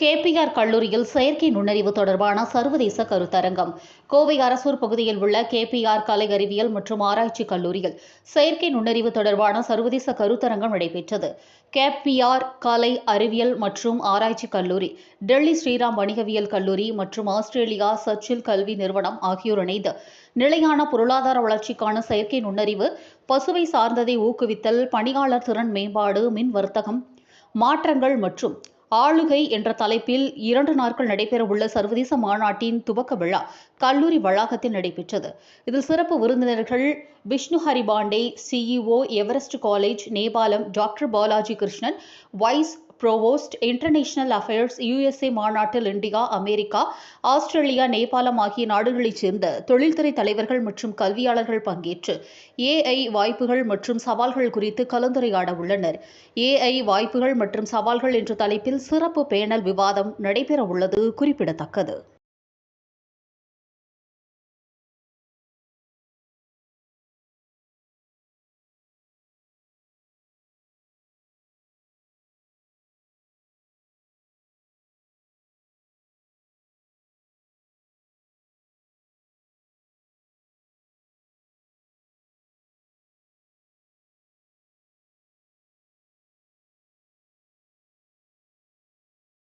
KPR கல்லூரியில் செயற்கை நுண்ணறிவு தொடர்பான சர்வதேச கருத்தரங்கம். கோவை அரசூர் பகுதியில் உள்ள கேபிஆர் கலை அறிவியல் மற்றும் ஆராய்ச்சி கல்லூரியில் செயற்கை நுண்ணறிவு தொடர்பான சர்வதேச கருத்தரங்கம் நடைபெற்றது. கேபிஆர் கலை அறிவியல் மற்றும் ஆராய்ச்சி கல்லூரி டெல்லி ஸ்ரீராம் வணிகவியல் கல்லூரி மற்றும் ஆஸ்திரேலியா சர்ச்சில் கல்வி நிறுவனம் ஆகியோர் இணைந்து நிலையான பொருளாதார வளர்ச்சிக்கான செயற்கை நுண்ணறிவு பசுவை சார்ந்ததை ஊக்குவித்தல் பணியாளர் திறன் மேம்பாடு மின் வர்த்தகம் மாற்றங்கள் மற்றும் ஆளுகை என்ற தலைப்பில் இரண்டு நாட்கள் நடைபெறவுள்ள சர்வதேச மாநாட்டின் துவக்க விழா கல்லூரி வளாகத்தில் நடைபெற்றது. இதில் சிறப்பு விருந்தினர்கள் Vishnu Hari Pandey CEO Everest college நேபாளம் doctor Balaji Krishnan vice provost international affairs USA மாநாட்டில் இந்தியா அமெரிக்கா ஆஸ்திரேலியா நேபாளம் ஆகிய நாடுகளைச் சேர்ந்த தொழில்துறை தலைவர்கள் மற்றும் கல்வியாளர்கள் பங்கேற்று ஏஐ வாய்ப்புகள் மற்றும் சவால்கள் குறித்து கலந்துரையாட உள்ளனர். ஏஐ வாய்ப்புகள் மற்றும் சவால்கள் என்ற தலைப்பில் சிறப்பு பேனல் விவாதம் நடைபெற உள்ளது குறிப்பிடத்தக்கது.